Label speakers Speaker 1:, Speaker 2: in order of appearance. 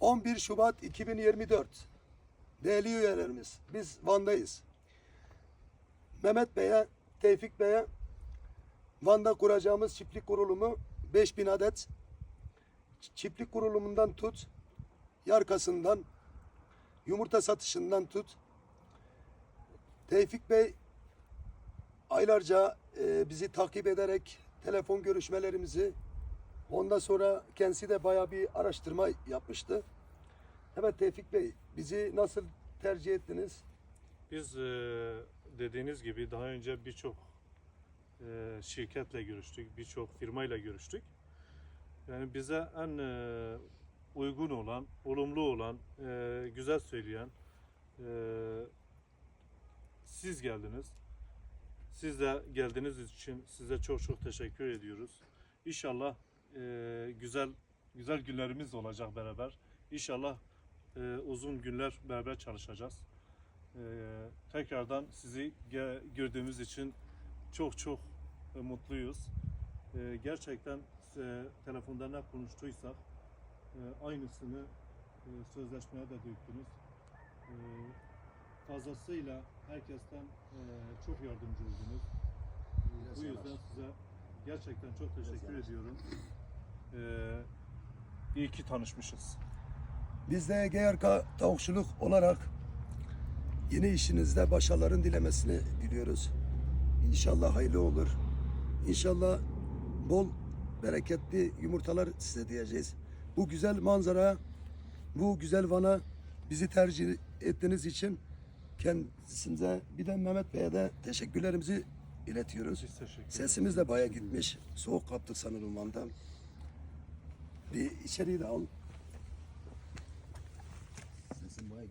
Speaker 1: 11 Şubat 2024. Değerli üyelerimiz, biz Van'dayız. Mehmet Bey'e, Tevfik Bey'e Van'da kuracağımız çiftlik kurulumu 5000 adet çiftlik kurulumundan tut, yarkasından, yumurta satışından tut. Tevfik Bey aylarca e, bizi takip ederek telefon görüşmelerimizi ondan sonra kendisi de bayağı bir araştırma yapmıştı. Evet Tevfik Bey bizi nasıl tercih ettiniz?
Speaker 2: Biz e, dediğiniz gibi daha önce birçok e, şirketle görüştük, birçok firmayla görüştük. Yani bize en e, uygun olan, olumlu olan, güzel söyleyen siz geldiniz. Siz de geldiğiniz için size çok çok teşekkür ediyoruz. İnşallah e, güzel güzel günlerimiz olacak beraber. İnşallah e, uzun günler beraber çalışacağız. Ee, tekrardan sizi gördüğümüz için çok çok e, mutluyuz. Ee, gerçekten e, telefonda ne konuştuysak e, aynısını e, sözleşmeye de döktünüz. E, fazlasıyla herkesten e, çok yardımcı oldunuz. E, bu yüzden size gerçekten çok teşekkür ediyorum. Ee, iyi ki tanışmışız.
Speaker 1: Biz de GRK tavukçuluk olarak yeni işinizde başarıların dilemesini diliyoruz. İnşallah hayırlı olur. İnşallah bol bereketli yumurtalar size diyeceğiz. Bu güzel manzara, bu güzel Van'a bizi tercih ettiğiniz için kendisinize bir de Mehmet Bey'e de teşekkürlerimizi iletiyoruz. Sesimiz de baya gitmiş. Soğuk kaptık sanırım Van'dan. Bir içeriği de al. Sesin bayağı